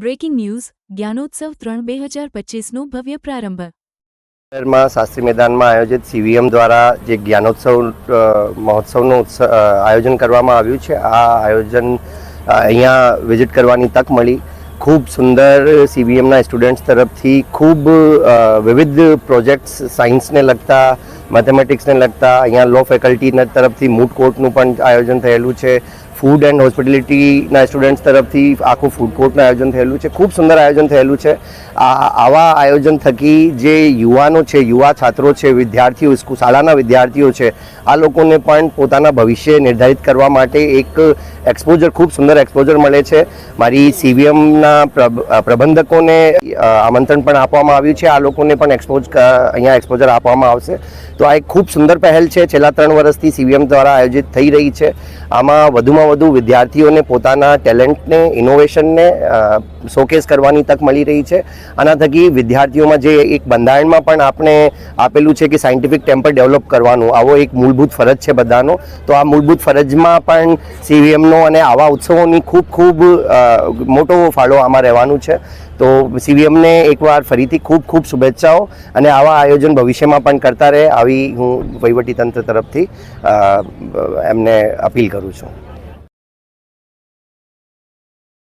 Breaking news, જ્ઞાનોત્સવ ત્રણ બે હજાર પચીસનો ભવ્ય પ્રારંભ. શહેરમાં શાસ્ત્રી મેદાનમાં આયોજિત સીવીએમ દ્વારા જે જ્ઞાનોત્સવ મહોત્સવનું આયોજન કરવામાં આવ્યું છે, આ આયોજન અહીંયા વિઝિટ કરવાની તક મળી. ખૂબ સુંદર સીવીએમના સ્ટુડન્ટ્સ તરફથી ખૂબ વિવિધ પ્રોજેક્ટ્સ સાયન્સને લગતા, મેથેમેટિક્સને લગતા, અહીંયા લો ફેકલ્ટીના તરફથી મૂટ કોર્ટનું પણ આયોજન થયેલું છે. ફૂડ એન્ડ હોસ્પિટેલિટીના સ્ટુડન્ટ્સ તરફથી આખું ફૂડ કોર્ટનું આયોજન થયેલું છે. ખૂબ સુંદર આયોજન થયેલું છે. આ, આવા આયોજન થકી જે યુવાનો છે, યુવા છાત્રો છે, વિદ્યાર્થીઓ શાળાના વિદ્યાર્થીઓ છે, આ લોકોને પણ પોતાના ભવિષ્ય નિર્ધારિત કરવા માટે એક એક્સપોઝર ખૂબ સુંદર એક્સપોઝર મળે છે. મારી સીવીએમના પ્રબંધકોને આમંત્રણ પણ આપવામાં આવ્યું છે. આ લોકોને પણ એક્સપોઝ અહીંયા એક્સપોઝર આપવામાં આવશે. તો આ એક ખૂબ સુંદર પહેલ છે. છેલ્લા ત્રણ વર્ષથી સીવીએમ દ્વારા આયોજિત થઈ રહી છે. આમાં વધુમાં વધુ વિદ્યાર્થીઓને પોતાના ટેલેન્ટને ઇનોવેશનને શોકેસ કરવાની તક મળી રહી છે. આના થકી વિદ્યાર્થીઓમાં જે એક બંધારણમાં પણ આપણે આપેલું છે કે સાયન્ટિફિક ટેમ્પર ડેવલપ કરવાનું, આવો એક મૂળભૂત ફરજ છે બધાનો. તો આ મૂળભૂત ફરજમાં પણ સીવીએમનો અને આવા ઉત્સવોની ખૂબ ખૂબ મોટો ફાળો આમાં રહેવાનું છે. તો સીવીએમને એકવાર ફરીથી ખૂબ ખૂબ શુભેચ્છાઓ અને આવા આયોજન ભવિષ્યમાં પણ કરતા રહે, આવી હું વહીવટીતંત્ર તરફથી એમને અપીલ કરું છું.